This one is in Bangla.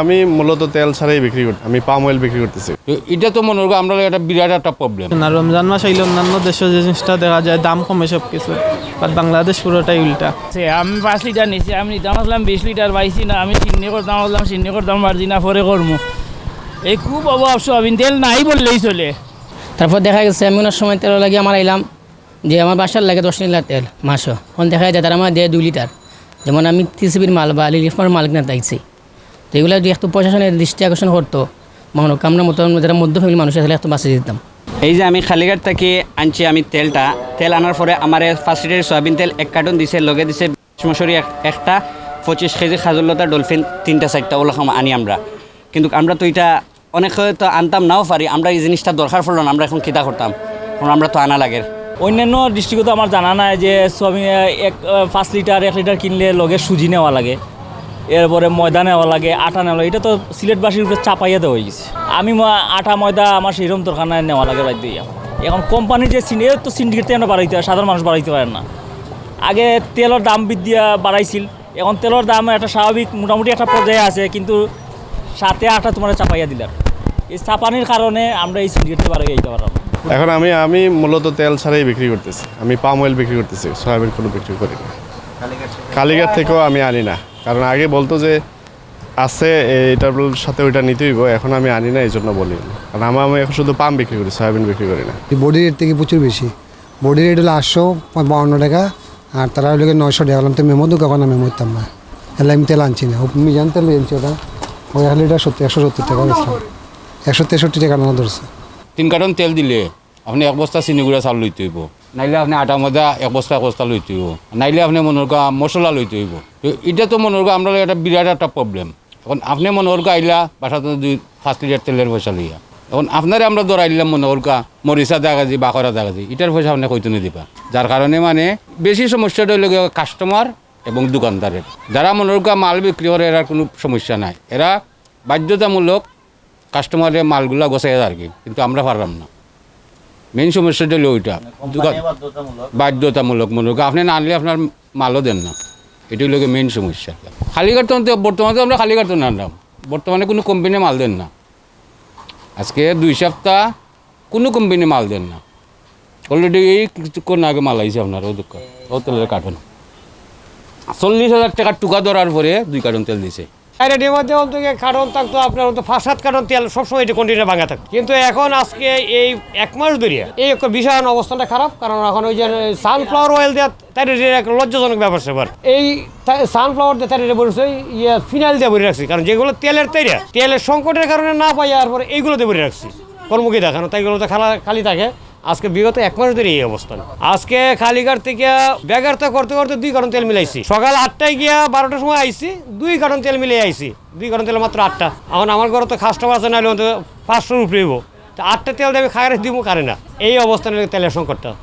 আমি মূলত তেল ছাড়াই বিক্রি করতে আমি পাম অয়েল বিক্রি করতেছি। এটা তো মনে করো আমরা একটা বিরাট একটা প্রবলেম না রমজান মাস আইলে অন্যান্য দেশে যে জিনিসটা দেখা যায় দাম কমে সব কিছু বাট বাংলাদেশ পুরোটাই উল্টা। সে আমি পাঁচ লিটার নিছি আমি নিতাম আসলাম বিশ লিটার পাইছি না আমি চিন্নি করতাম আসলাম চিন্নি করতাম পারছি না পরে করব এই খুব অভাব সোয়াবিন তেল নাই বললেই চলে। তারপর দেখা গেছে আমি ওনার সময় তেল লাগে আমার আইলাম যে আমার বাসার লাগে দশ লিটার তেল মাসও। এখন দেখা যায় তারা আমার দেয় দুই লিটার। যেমন আমি টিসিবির মাল বা লিলিফার মালিক না তাইছি তো এগুলো যদি একটু প্রশাসনের দৃষ্টি আকর্ষণ করতো মনে কামনা মতো যারা মধ্য ফ্যামিলি মানুষ আছে একটু বাঁচিয়ে দিতাম। এই যে আমি খালিঘাট থেকে আনছি আমি তেলটা তেল আনার পরে আমার ফার্স্ট লিটার সয়াবিন তেল এক কার্টন দিছে লগে দিছে মশুরি একটা পঁচিশ কেজি খাজুল্লতা ডলফিন তিনটা চারটা ওগুলো খাম আনি আমরা। কিন্তু আমরা তো এটা অনেক তো আনতাম নাও পারি আমরা এই জিনিসটা দরকার পড়ল না আমরা এখন কিতা করতাম আমরা তো আনা লাগে অন্যান্য ডিস্ট্রিক্টে তো আমার জানা নাই যে সোয়াবিন এক পাঁচ লিটার এক লিটার কিনলে লগে সুজি নেওয়া লাগে। এরপরে ময়দা নেওয়া লাগে, আটা নেওয়া লাগে। এটা তো সিলেটবাসীর উপরে চাপাইয়া দেওয়া হয়ে গেছে। আমি আটা, ময়দা, আমার সেইরকম দরকার নাই নেওয়া লাগে বাদ দিয়ে। এখন কোম্পানির যে সিন্ডিকেট তো সিন্ডিকেট আমরা বাড়াইতে হয়, সাধারণ মানুষ বাড়াইতে পারে না। আগে তেলের দাম বৃদ্ধি বাড়াইছিল। এখন তেলের দাম একটা স্বাভাবিক মোটামুটি একটা পর্যায়ে আছে, কিন্তু সাথে আটা তোমার চাপাইয়া দিলাম এই চাপানির কারণে আমরা এই সিন্ডিকেটটা বাড়াই যাইতে পারলাম এখন আমি আমি মূলত তেল ছাড়াই বিক্রি করতেছি। আমি পাম অয়েল বিক্রি করতেছি, সয়াবিন কোনো বিক্রি করি না। কালীঘাট থেকেও আমি আনি না। কারণ আগে বলতো যে আছে এটার সাথে ওইটা নিতে হইব। এখন আমি আনি না এই জন্য বলি। না। কারণ আমার আমি এখন শুধু পাম বিক্রি করি সয়াবিন বিক্রি করি না। বডি রেট থেকে প্রচুর বেশি। বডি রেট হলো আটশো বাউন্ন টাকা আর তারা হলো নয়শো টাকা। হলাম তো মেমো তো কখন আমি মরতাম না। তাহলে আমি তেল আনছি না। আমি জান তেল আনছি ওটা ওই এক এটা সত্তর একশো সত্তর টাকা বেচলাম একশো তেষট্টি টাকা আনা ধরছে। তিন কার্টন তেল দিলে আপনি এক বস্তা চিনি গুঁড়া চাউল লইতে হইব। নাইলে আপনি আটা ময়দা এক বস্তা এক বস্তা লইতে হইব। নাইলে আপনি মনে করো মশলা লইতে হইব। এটা তো মনে করো আমরা একটা বিরাট একটা প্রবলেম এখন আপনি মনে করো আইলা বাসাতে দুই পাঁচ লিটার তেলের পয়সা লইয়া। এখন আপনারে আমরা ধরাইলাম মনে করকা মরিচা দেখাজি বাকরা দেখাজি এটার পয়সা আপনি কইতে দিবা। যার কারণে মানে বেশি সমস্যাটা হইল কাস্টমার এবং দোকানদারের। যারা মনে করকা মাল বিক্রি করে, এরা কোনো সমস্যা নাই। এরা বাধ্যতামূলক কাস্টমারের মালগুলা গোছাই আর কি। কিন্তু আমরা পারলাম না। মেইন সমস্যাটা হলো ওইটা। বাধ্যতামূলক। মনে আপনি না আনলে আপনার মালও দেন না। এটি হলো মেইন সমস্যা। খালি কার্টন তো বর্তমানে তো আমরা খালি কার্টন আনলাম। বর্তমানে কোনো কোম্পানি মাল দেন না। আজকে দুই সপ্তাহ কোনো কোম্পানি মাল দেন না। অলরেডি এই কিছুক্ষণ আগে মাল আইছে আপনার ও দোকান ও তেলের কার্টন চল্লিশ হাজার টাকার টুকা ধরার পরে দুই কার্টন তেল দিছে। রেডির মধ্যে অন্তত কারণ থাকতো, আপনার অন্তত ফার্স্ট সাত কারণ তেল সবসময় এটা কন্টিনিউ ভাঙা থাকতো। কিন্তু এখন আজকে এই এক মাস ধরিয়া এই একটা ভীষণ অবস্থাটা খারাপ, কারণ এখন ওই যে সানফ্লাওয়ার অয়েল দেওয়া তার একটা লজ্জাজনক ব্যাপার সেবার। এই সানফ্লাওয়ার দিয়ে তার বলেছে ইয়ে ফিনাইল দিয়ে ভরে রাখছি, কারণ যেগুলো তেলের তৈরি তেলের সংকটের কারণে না পাই আর পরে এইগুলো দিয়ে ভরে রাখছি। কর্মকে দেখানো তাইগুলো তো খালা খালি থাকে। আজকে বিগত এক মাস ধরে এই অবস্থান। আজকে খালিঘাট থেকে ব্যাগারটা করতে করতে দুই কারণ তেল মিলাইছি। সকাল আটটায় গিয়া বারোটার সময় আইছি, দুই কারণ তেল মিলিয়ে আইছি। দুই কারণ তেল মাত্র আটটা। এখন আমার ঘরে তো কাস্টমার আছে, নাহলে হলে পাঁচশোর উপরে আটটা তেল দেবে খায় দিব, কারে না? এই অবস্থানে তেলের সংকটটা।